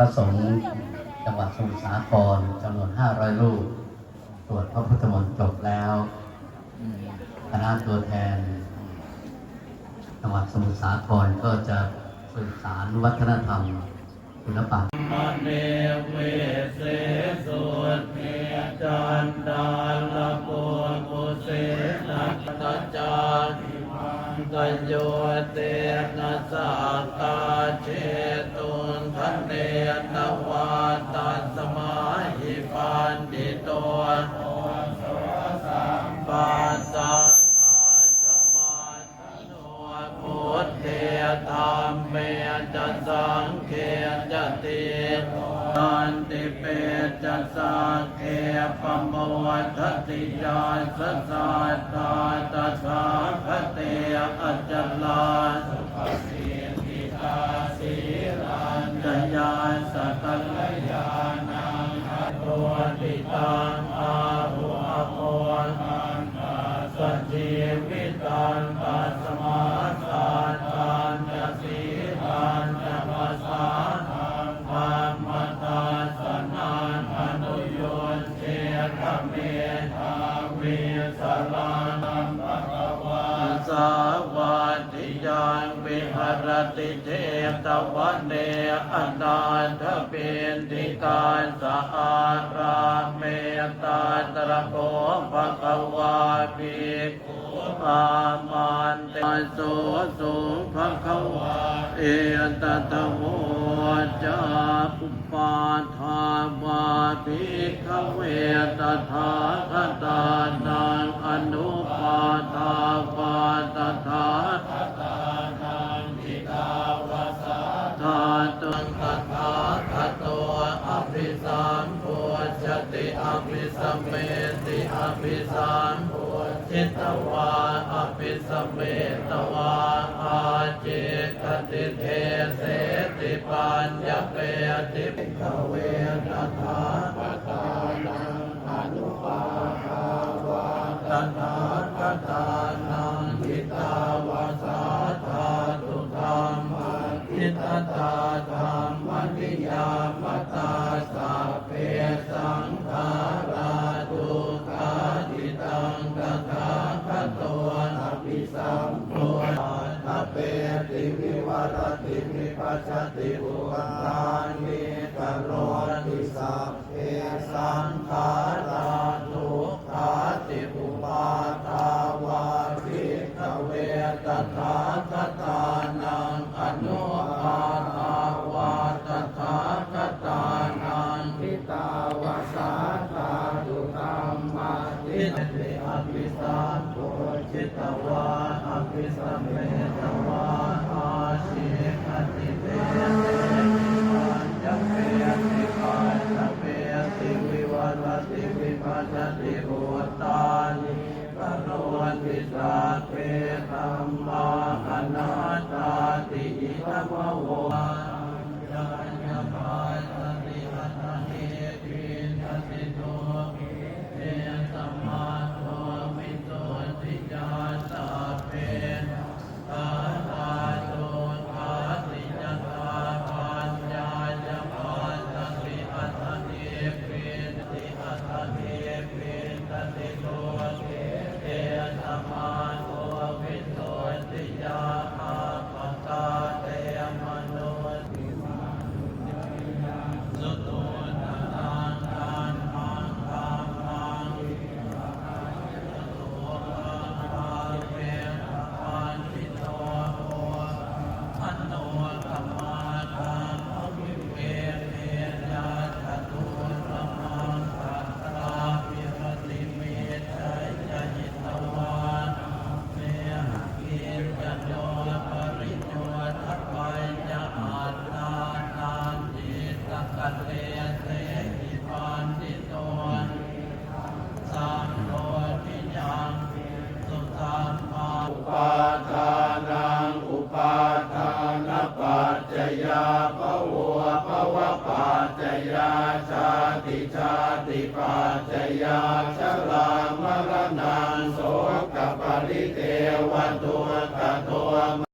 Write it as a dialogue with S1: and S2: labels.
S1: พระสงฆ์จังหวัดสมุทรสาครจำนวน 500 รูปตรวจพระพุทธมนต์จบแล้วคณะตัวแทน จังหวัดสมุทรสาครก็จะสืบสารวัฒนธรรมศิลปะ
S2: เนเวเสสุเทจันดาลโกกุเสนัตจาติมังกโยเตนะสาตาเช เนตวาตัสมาหิปันติโตปัสสังอาชมาสโนพุทเทธรรมเมจัสังเขจติตันติเปจัสสังเขปโมวัฏติยาสสาตาตถาคเตอัจจลา ติเทตวันเนอนาถเปนทิการสะอาราเมตตาตระโกภะคะวาภิกขุอามันเตโสสุภะคะวาเอตตะโมจาปุปปาทาวาภิขเวตถาคตานังอนุ ติอภิสัมเมติอภิสัมพุจิตวาอภิสัมเมตวาอาเจกติเทเสติปัญญเปติภิกขเวตถาคตา ตตาธรรมนิยามตาสัพเพสังขาราทุกขาติตังตถาคตอภิสัมพุทธเปติวิวัรติวิปัสสติอุปัฏฐานิกโรติสัพเพสังขา มาทิติอภิสัมโพชิตวาอภิสัมเมตวาอาชีคติเตยัมเปติปัสสะเปติวิวัรติวิปัสสติอุตานิกโรติสาเปธัมมาอนาตาติอิทัมโว ติชาติปัจจยาชรามรณา